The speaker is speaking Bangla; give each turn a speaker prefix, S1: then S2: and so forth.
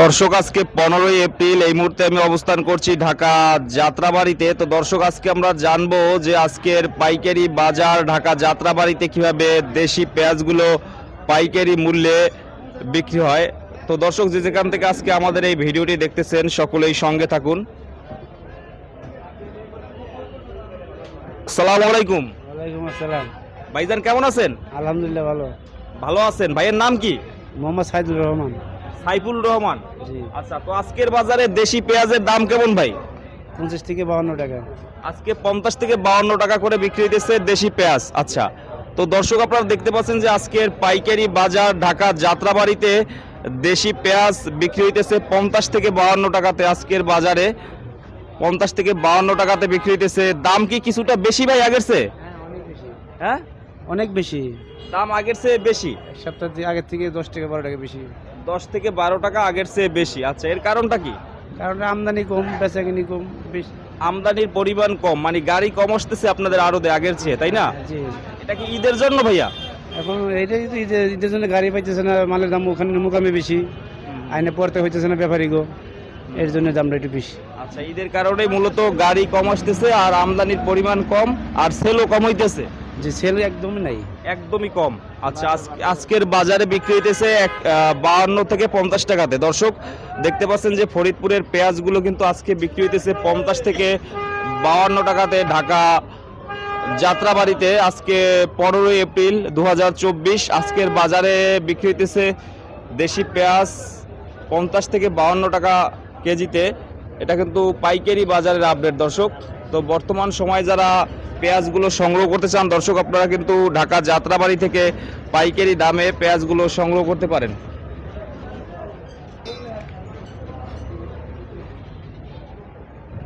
S1: দর্শক আজকে পনেরোই এপ্রিল এই মুহূর্তে আমি অবস্থান করছি ঢাকা যাত্রাবাড়িতে। তো দর্শক আজকে আমরা জানব যে আজকের পাইকারি বাজার ঢাকা যাত্রাবাড়িতে কীভাবে দেশি পেঁয়াজগুলো পাইকারি মূল্যে বিক্রি হয়। তো দর্শক যে যেখান থেকে আজকে আমাদের এই ভিডিওটি দেখতেছেন সকলেই সঙ্গে থাকুন। সালাম আলাইকুম।
S2: ওয়ালাইকুম আসসালাম।
S1: ভাইজান কেমন আছেন?
S2: আলহামদুলিল্লাহ ভালো।
S1: ভালো আছেন। ভাইয়ের নাম কি?
S2: মোহাম্মদ সাইদুর রহমান।
S1: সাইফুল রহমান।
S2: জি।
S1: আচ্ছা তো আজকের বাজারে দেশি পেঁয়াজের দাম কেমন ভাই?
S2: পঞ্চাশ থেকে বাউন্ন টাকা।
S1: আজকে পঞ্চাশ থেকে বাউন্ন টাকা করে বিক্রি হইতেছে দেশি পেঁয়াজ। আচ্ছা তো দর্শক আপনারা দেখতে পাচ্ছেন যে আজকের পাইকারি বাজার ঢাকা যাত্রাবাড়িতে দেশি পেঁয়াজ বিক্রি হইতেছে পঞ্চাশ থেকে বাউন্ন টাকাতে। আজকের বাজারে পঞ্চাশ থেকে বাউন্ন টাকাতে বিক্রি হইতেছে। দাম কি কিছুটা বেশি ভাই
S2: বেশি।
S1: হ্যাঁ?
S2: অনেক বেশি?
S1: দাম আগের চেয়ে বেশি।
S2: এক সপ্তাহ থেকে আগের থেকে দশ টাকা বারো টাকা বেশি।
S1: দশ থেকে বারো টাকা আগের চেয়ে বেশি। আচ্ছা এর কারণটা কি?
S2: কারণ আমদানি কম বেচা কিনি কম বেশি।
S1: আমদানির পরিমাণ কম মানে গাড়ি কম আসতেছে আপনাদের আরও আগের চেয়ে তাই না?
S2: জি।
S1: এটা কি ঈদের জন্য ভাইয়া?
S2: এখন এইটাই তো ঈদের ঈদের জন্য গাড়ি পাইতেছে না মালের দাম ওখানে মুকামে বেশি। আইনে পড়তে হইতেছে না ব্যাপারী গো। এর জন্য দামটা একটু বেশি।
S1: আচ্ছা ঈদের কারণে মূলত গাড়ি কম আসতেছে আর আমদানির পরিমাণ কম আর সেলও কম হইতেছে।
S2: যে সেল একদমই নাই।
S1: একদমই কম। আচ্ছা আজ- আজকের বাজারে বিক্রি হইতেছে এক বাহান্ন থেকে পঞ্চাশ টাকাতে। দর্শক, দেখতে পাচ্ছেন যে ফরিদপুরের পেঁয়াজগুলো কিন্তু আজকে বিক্রি হইতেছে পঞ্চাশ থেকে বাহান্ন টাকাতে। ঢাকা যাত্রাবাড়িতে আজকে পনেরোই এপ্রিল দু হাজার চব্বিশ, আজকের বাজারে বিক্রি হইতেছে দেশি পেঁয়াজ পঞ্চাশ থেকে বাহান্ন টাকা কেজিতে। এটা কিন্তু পাইকারি বাজারের আপডেট দর্শক। তো বর্তমান সময় যারা পেঁয়াজগুলো সংগ্রহ করতে চান, দর্শক আপনারা কিন্তু ঢাকা যাত্রাবাড়ি থেকে পাইকারি দামে পেঁয়াজগুলো সংগ্রহ করতে পারেন।